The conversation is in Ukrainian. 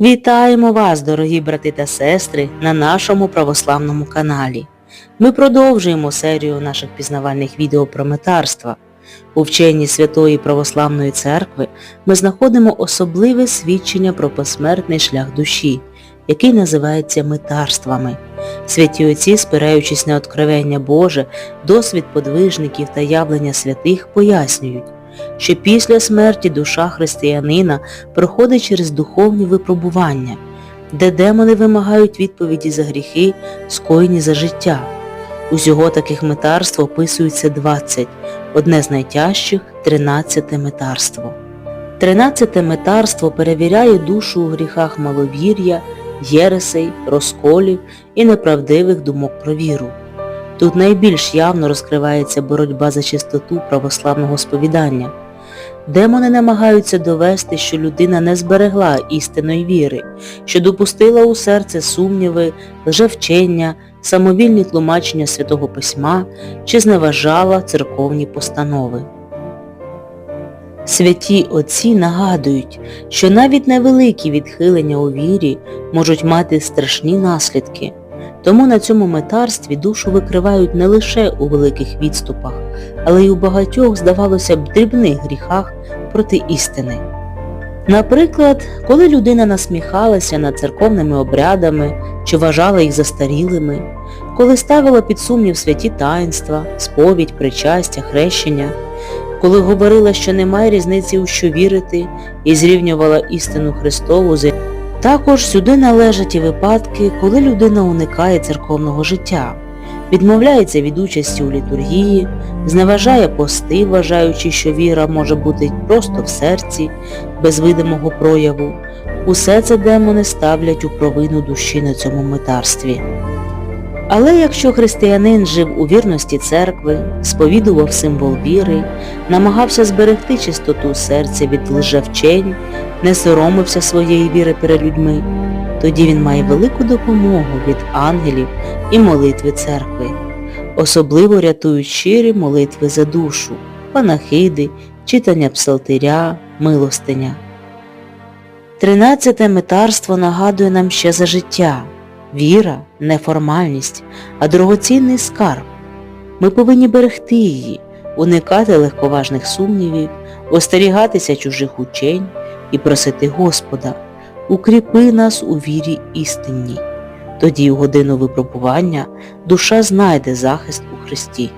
Вітаємо вас, дорогі брати та сестри, на нашому православному каналі. Ми продовжуємо серію наших пізнавальних відео про метарства. У вченні Святої Православної Церкви ми знаходимо особливе свідчення про посмертний шлях душі, який називається метарствами. Святі отці, спираючись на откровення Боже, досвід подвижників та явлення святих, пояснюють, що після смерті душа християнина проходить через духовні випробування, де демони вимагають відповіді за гріхи, скоєні за життя. Усього таких метарств описується 20, одне з найтяжчих – 13 метарство. 13 метарство перевіряє душу у гріхах маловір'я, єресей, розколів і неправдивих думок про віру. Тут найбільш явно розкривається боротьба за чистоту православного сповідання. Демони намагаються довести, що людина не зберегла істинної віри, що допустила у серце сумніви, лжевчення, самовільні тлумачення Святого Письма чи зневажала церковні постанови. Святі отці нагадують, що навіть невеликі відхилення у вірі можуть мати страшні наслідки, тому на цьому метарстві душу викривають не лише у великих відступах, але й у багатьох, здавалося б, дрібних гріхах проти істини. Наприклад, коли людина насміхалася над церковними обрядами чи вважала їх застарілими, коли ставила під сумнів святі таїнства, сповідь, причастя, хрещення, коли говорила, що немає різниці у що вірити і зрівнювала істину Христову з також сюди належать і випадки, коли людина уникає церковного життя, відмовляється від участі у літургії, зневажає пости, вважаючи, що віра може бути просто в серці, без видимого прояву. Усе це демони ставлять у провину душі на цьому метарстві. Але якщо християнин жив у вірності церкви, сповідував символ віри, намагався зберегти чистоту серця від лжевчень, не соромився своєї віри перед людьми, тоді він має велику допомогу від ангелів і молитви церкви. Особливо рятують щирі молитви за душу, панахиди, читання псалтиря, милостиня. Тринадцяте метарство нагадує нам ще за життя. Віра – не формальність, а дорогоцінний скарб. Ми повинні берегти її, уникати легковажних сумнівів, остерігатися чужих учень і просити Господа, укріпи нас у вірі істинній. Тоді у годину випробування душа знайде захист у Христі.